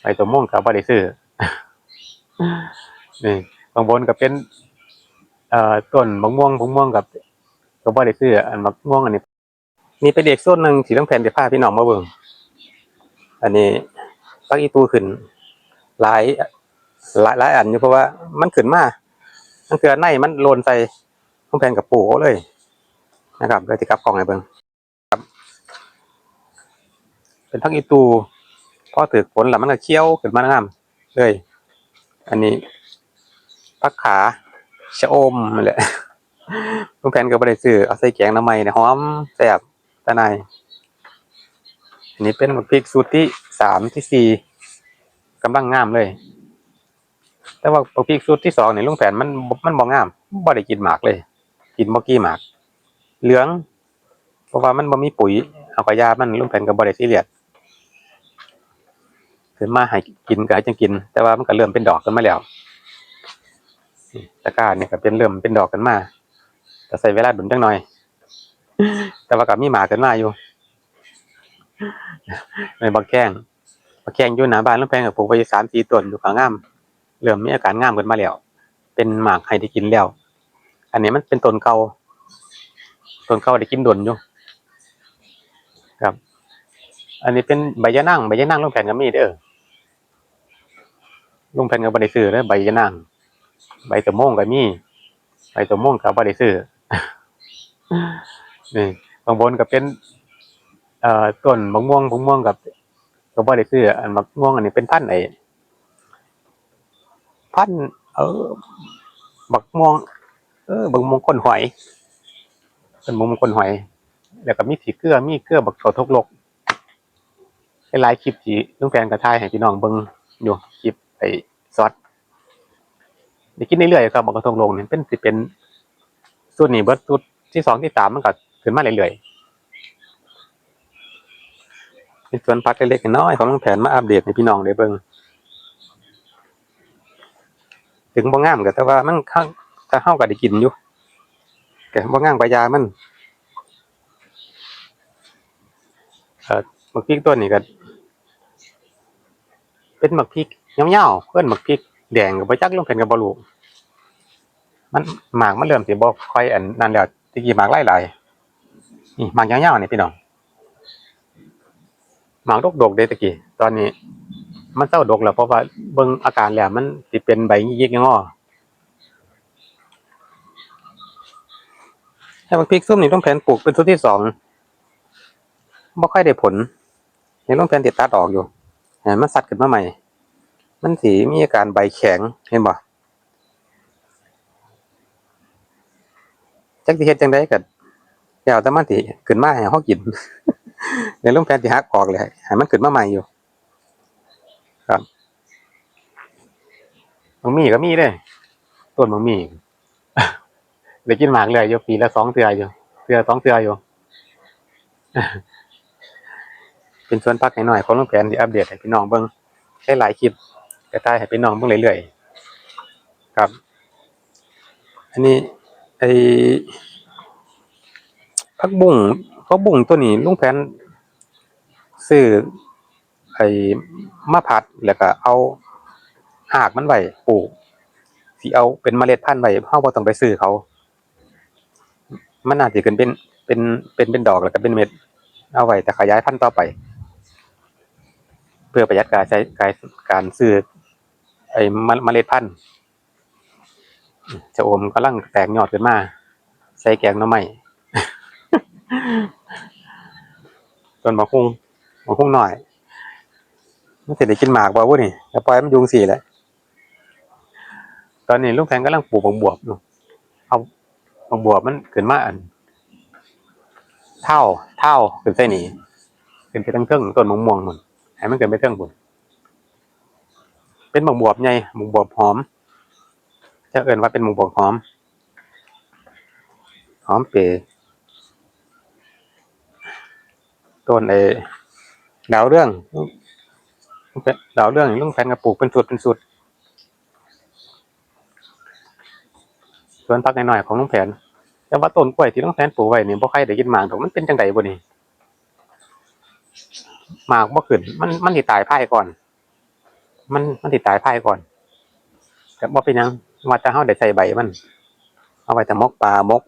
ไปตัวม่วงกับบริซื้อนี่บางบนก็เป็นเอ่อต้นมะม่วงมะม่วงกับกับบริซื้ออันมะม่วงอันนี้นี่เป็นเด็กส่วนหนึ่งที่ต้องแผ่นเดี๋ยวพาพี่น้องมาเบิ่งอันนี้ปักอีตูขึ้นหลายหลายหลายอันอยู่เพราะว่ามันขึ้นมามันเกิดในมันโลนใส่ต้องแผ่นกับปูเลยนะครับเลยที่กลับกล่องให้เบิ่งครับ เป็นพักอีตู พอถือผลแล้วมันก็เคี้ยวขึ้นมางามเลย อันนี้พักขาชะอมนั่นแหละลุงแผ่นก็บ่ได้ซื้อเอาใส่แกงน้ำไม้เนี่ยหอมแซ่บตาในอันนี้เป็นบักพริกสูตรที่สามที่สี่กำลังงามเลย แต่ว่าบักพริกสูตรที่สองเนี่ยลุงแผ่นมันมันบ่งามบ่ได้กินหมากเลย กินบ่กี่หมาก เหลือง เพราะว่ามันบ่มีปุ๋ยเอากระยามันลุงแผ่นก็บ่ได้ซีเรียส ขึ้นมาให้กินก็ให้จังกิน แต่ว่ามันก็เริ่มเป็นดอกกันมาแล้วตะกร้าเนี่ยก็เป็นเริ่มเป็นดอกกันมาแต่ใส่เวลาดุนจังหน่อย แต่ว่าก็มีหมากันมาอยู่ในบักแข้งบักแข้งอยู่หน้าบ้านลุงแผ่นก็ปลูกไว้สามสี่ต้นอยู่ก็งามเริ่มมีอาการงามกันมาแล้ว เป็นหมากให้ได้กินแล้ว อันนี้มันเป็นต้นเก่าต้นเก่าได้กินดนอยู่ครับ อันนี้เป็นใบยะนั่งใบยะนั่งลุงแผ่นก็มีเด้อ ลุงแผ่นก็บ่ได้ซื้อเด้อใบยะนั่งใบตะโมงก็มีใบตะโมงก็บ่ได้ซื้อนี่ข้างบนก็เป็นเอ่อต้นมะม่วงมะม่วงกับก็บ่ได้ซื้ออันมะม่วงอันนี้เป็นพันธ์ไอพันธ์เออบักม่วง เออบักม่วงก้นหอยเป็นมุมคนหอย แล้วก็มีผีเกลือมีเกลือบักเขาทกลกหลายคลิปที่ลุงแฟนกระทายให้พี่น้องเบิ่งอยู่คลิป ไอ้ซอสได้กินเรื่อยๆครับบักกระทกลกนี่เป็นสิเป็นสูตรนี้เบิร์ดสูตรที่สองที่สามมันก็ขึ้นมาเรื่อยๆเป็นสวนพักเล็กๆน้อยของลุงแผนมาอัปเดตให้พี่น้องได้เบิ่งถึงบ่งามก็แต่ว่ามันข้างถ้าเฮาก็ได้กินอยู่แกบ่งางปลายามันเอ่อหมักพริกตัวนี้ก็เป็นหมักพริก ยาวๆเพิ่อนหมักพริกแดงก็บ่จักลงเพิ่นก็บ่รู้มันหมากมันเริ่มสิบ่ค่อยอันนั้นแล้วตะกี้หมากไล่หลายนี่หมากยาวๆนี่พี่น้องหมากดกๆเด้ตะกี้ตอนนี้ มันเศร้าดกแล้วเพราะว่าเบิ่งอาการแล้วมันสิเป็นใบยิกงอแต่บางพริกส้มนี่ต้องแผนปลูกเป็นชุดที่สองบ่ค่อยได้ผลยังต้องแผนติดตัดออกอยู่เห็นมันสัดขึ้นมาใหม่ มันสีมีอาการใบแข็งเห็นบ่จักสิเฮ็ดจังได๋ก็เดี๋ยวแต่มันสิขึ้นมาให้เฮากินในลงแผนสิหักออกเลยให้มันขึ้นมาใหม่อยู่ ครับบางมีก็มีเด้ต้นบางมีได้กินหมากเลยอยู่ปีละสองเทื่ออยู่เทื่อสองเทื่ออยู่เป็นส่วนพักให้หน่อยของลุงแผนที่อัปเดตให้พี่น้องเบิ่งใช้หลายคลิป กระจายให้พี่น้องเบิ่งเรื่อยๆครับ อันนี้ไอ้ผักบุ้งผักบุ้งตัวนี้ลุงแผนซื้อไอ้มาผัดแล้วก็เอาหากมันไว้ปลูกสิเอาเป็นเมล็ดพันธุ์ไว้เฮาบ่ต้องไปซื้อเขา มันน่าจะขึ้นเป็นเป็นเป็นเป็นดอกแล้วก็เป็นเม็ด เอาไว้แต่ขยายพันธุ์ต่อไป เพื่อประหยัดการใช้การการซื้อ ไอ้เมเมล็ดพันธุ์จะโอมกำลังแตกยอดขึ้นมา ใส่แกงน้ำใหม่ส่วนบางคุ้งบางคุ้งหน่อยมันสิได้กินหมากบ่าวนี่จะปล่อยมันยุงสี่แหละตอนนี้ลุงแพงกำลังปลูกบักบวบอยู่เอาบักบวบมันขึ้นมาอัน เท่าเท่าขึ้นไส้หนีขึ้นไปทั้งเทิงต้นมะม่วงมันให้มันขึ้นไปเทิงบุญ เป็นหมกบวบไงหมกบวบหอม จะเอิ่นว่าเป็นหมกบวบหอม หอมเปรต้นไอ้ดาวเรื่องดาวเรื่องลุงแฟนกระปลูกเป็นสุดเป็นสุดสวนพักหน่อยๆของลุงแผน แต่ว่าต้นกล้วยที่ต้องแทนปลูกไว้เนี่บ่ใครได้กินหมากดอกมันเป็นจังไดบ่นี่หมากบ่ขึ้นมันมันสิตายภายก่อน มันมันติดตายภายก่อน แต่บ่เป็นยังว่าจะเฮาได้ใส่ใบมัน เอาไว้แต่มกปลามก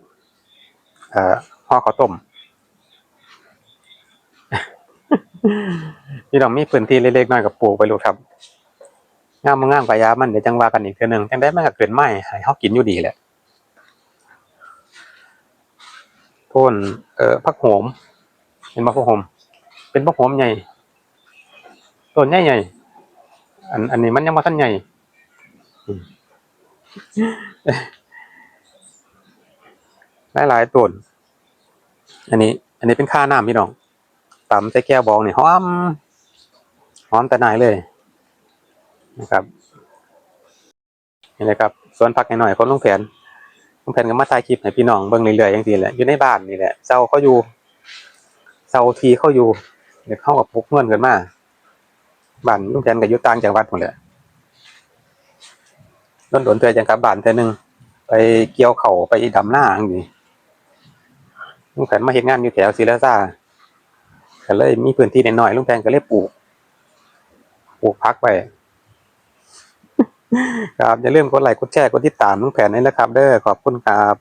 เอ่อห่อข้าวต้มพี่น้องมีพื้นที่เล็กๆน้อยกับปลูกไปลูกครับงามบ่งามกะยามันเดี๋ยวจังว่ากันอีกเทื่อหนึงจังได้มันก็เกิดไม้ให้เฮากินอยู่ดีแหละโทนเอ่อผักโหมเห็นบ่ผักโหมเป็นผักโหมใหญ่ต้นใหญ่ๆ อันอันนี้มันยังบ่ทันใหญ่อืมหลายๆต้นอันนี้ อันนี้เป็นค่าน้ำพี่น้องตำใส่แก้วบองนี่หอมหอมแต่นายเลยนะครับนี่เลยครับสวนผักหน่อยๆคนลุงแผนลุงแผนก็มาถ่ายคลิปให้พี่น้องเบิ่งเรื่อยๆอย่างนี้แหละอยู่ในบ้านนี่แหละเซาเขาอยู่เซาทีเขาอยู่เดี๋ยวเข้ากับพกเงินกันมา บ้านลุงแผนก็อยู่ต่างจังหวัดหมดเลยโดนโดนเตือนจังกับบ้านเทื่อนึงไปเกี่ยวเข่าไปดำหน้าอย่างนี้ลุงแผนมาเฮ็ดงานอยู่แถวศรีราชาก็เลยมีพื้นที่น้อยๆลุงแผนก็เลยปลูกปลูกพักไปครับอย่าลืมกดไลค์กดแชร์กดติดตามลุงแผนด้วยนะครับ เด้อขอบคุณครับ